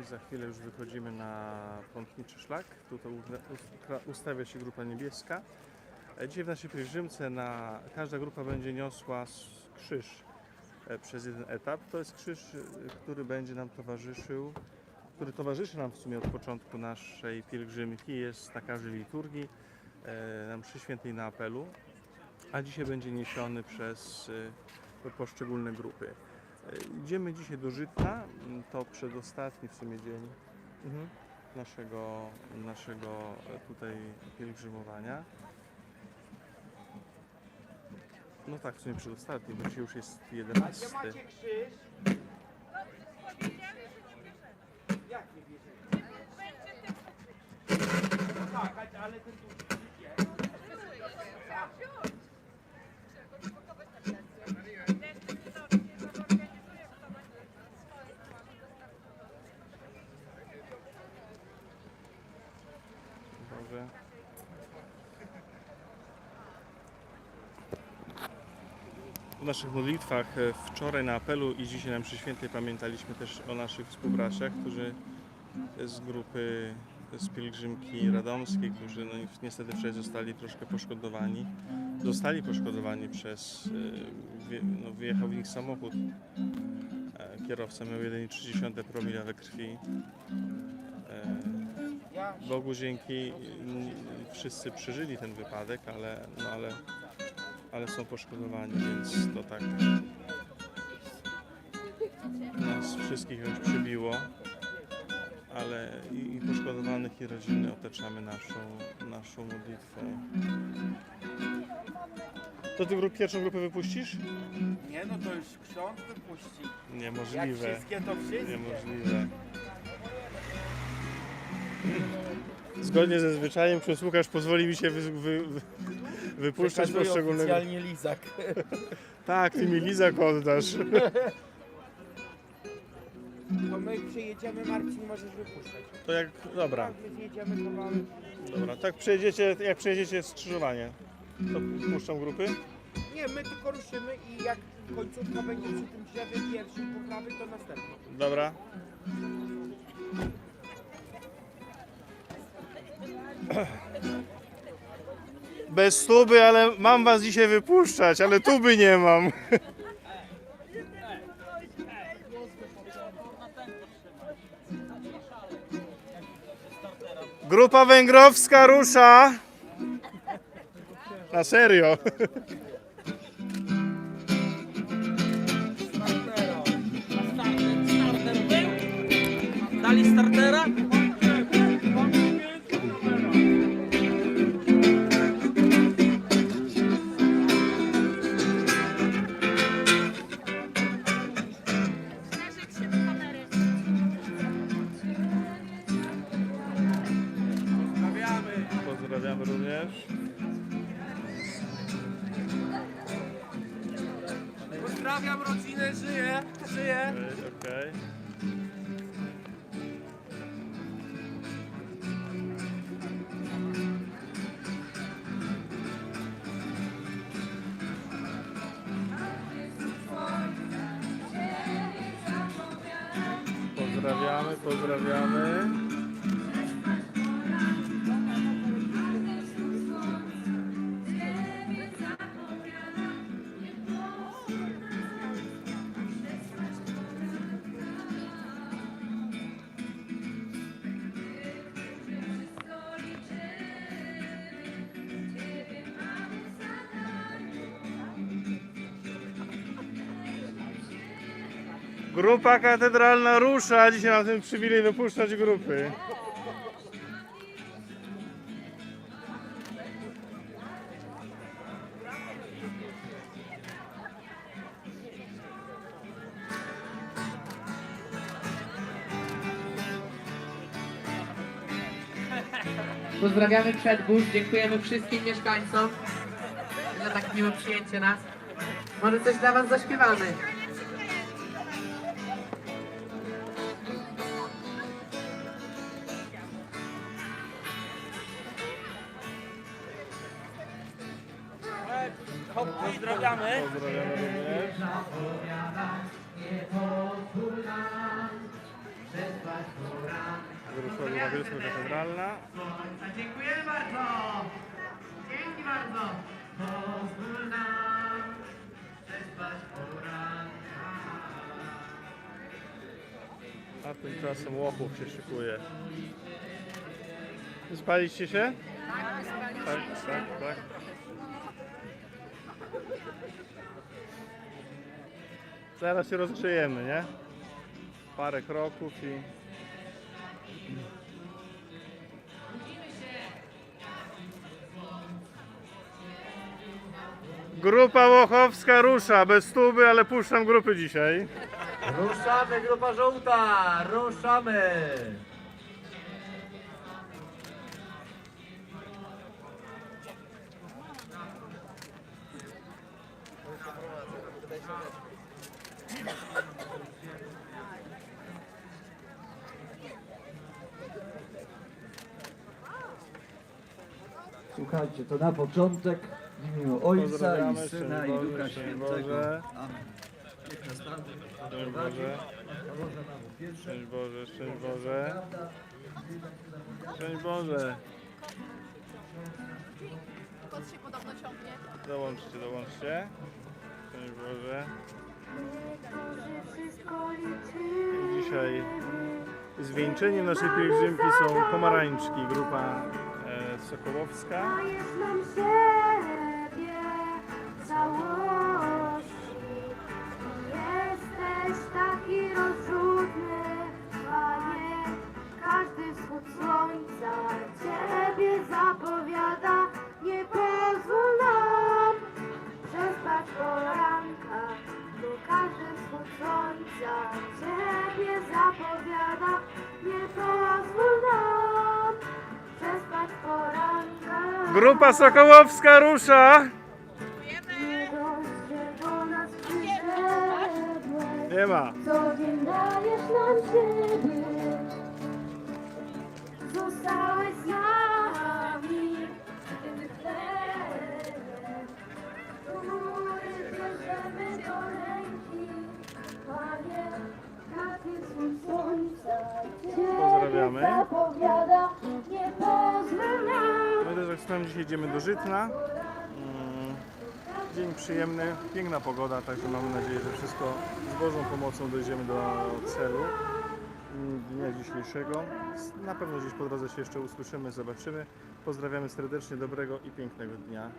I za chwilę już wychodzimy na pątniczy szlak. Tutaj ustawia się grupa niebieska. Dzisiaj w naszej pielgrzymce na, każda grupa będzie niosła krzyż e, przez jeden etap. To jest krzyż, e, który będzie nam towarzyszył, który towarzyszy nam w sumie od początku naszej pielgrzymki. Jest na każdej liturgii, e, na mszy świętej na apelu, a dzisiaj będzie niesiony przez poszczególne grupy. E, Idziemy dzisiaj do Żytna, m, to przedostatni w sumie dzień mhm, naszego, naszego e, tutaj pielgrzymowania. No tak, w sumie przedostatni, bo dzisiaj już jest 11. krzyż? Jak nie bierzecie? No tak, a- ale ten tu Dobrze. W naszych modlitwach e, wczoraj na apelu i dzisiaj na mszy świętej pamiętaliśmy też o naszych współbraciach, którzy z grupy z pielgrzymki radomskiej, którzy no, niestety wczoraj zostali troszkę poszkodowani. Zostali poszkodowani przez, e, no, wyjechał w nich samochód. E, Kierowca miał 1,3 promila we krwi. Bogu dzięki mm, wszyscy przeżyli ten wypadek, ale, no ale, ale są poszkodowani, więc to tak nas wszystkich już przybiło, ale i, i poszkodowanych i rodziny otaczamy naszą, naszą modlitwą. To ty grup, pierwszą grupę wypuścisz? Nie no to już ksiądz wypuści. Jak Niemożliwe. wszystkie to wszystkie. Niemożliwe. Zgodnie ze zwyczajem ksiądz Łukasz pozwoli mi się wy, wy, wy, wypuszczać Przekazuję poszczególnego. oficjalnie lizak. Tak, ty mi lizak oddasz. To my przyjedziemy, Marcin, możesz wypuszczać. To jak, dobra, Tak, my zjedziemy kawałek. dobra. Tak przyjedziecie, jak przyjedziecie skrzyżowanie, to puszczą grupy? Nie, my tylko ruszymy i jak końcówka będzie przy tym drzewie pierwszym po prawej, to następną. Dobra. Bez tuby, ale mam was dzisiaj wypuszczać, ale tuby nie mam. Grupa węgrowska rusza. Na serio. Dali startera? Również. Pozdrawiam rodzinę, żyję, żyję. Okej, okej. Pozdrawiamy, pozdrawiamy. Grupa katedralna rusza, dzisiaj mam ten przywilej wypuszczać grupy. Pozdrawiamy Przedbórz, dziękujemy wszystkim mieszkańcom za tak miłe przyjęcie nas. Może coś dla Was zaśpiewamy. Pozdrawiamy. Pozdrawiamy również. Wrocławiu Wawielska Katedralna. Dziękujemy bardzo. Dzięki bardzo. Pozwól nam przespać poranka. A tymczasem Łochów się szykuje. Spaliście się? Tak, tak, tak. Zaraz się rozgrzejemy, nie? Parę kroków i... Grupa Łochowska rusza, bez tuby, ale puszczam grupy dzisiaj. Ruszamy, grupa żółta! Ruszamy! Słuchajcie, to na początek w imieniu Ojca Pozdrawiamy, i Syna i szczęść Ducha Boże, szczęść Świętego. Boże. Amen. Niech nas Pan Szczęść prowadzi. Boże, nam pierwsze. szczęść Boże, szczęść Boże, Prawda? szczęść Boże. Kot się podobno ciągnie. Dołączcie, dołączcie. Szczęść Boże. Dzisiaj zwieńczeniem naszej pielgrzymki są pomarańczki, grupa e, Sokołowska. Poranka, każdy wschód słońca Nie pozwól nam przespać poranka. Grupa Sokołowska rusza! Nie dość, że do nas przyszedłeś, Nie ma. co dzień dajesz nam siebie. Zostałeś z nami, Nam. My też jak wspomniałem, dzisiaj jedziemy do Żytna. Mm, Dzień przyjemny, piękna pogoda, także mamy nadzieję, że wszystko z Bożą pomocą dojdziemy do celu mm, dnia dzisiejszego. Na pewno gdzieś po drodze się jeszcze usłyszymy, zobaczymy. Pozdrawiamy serdecznie, dobrego i pięknego dnia.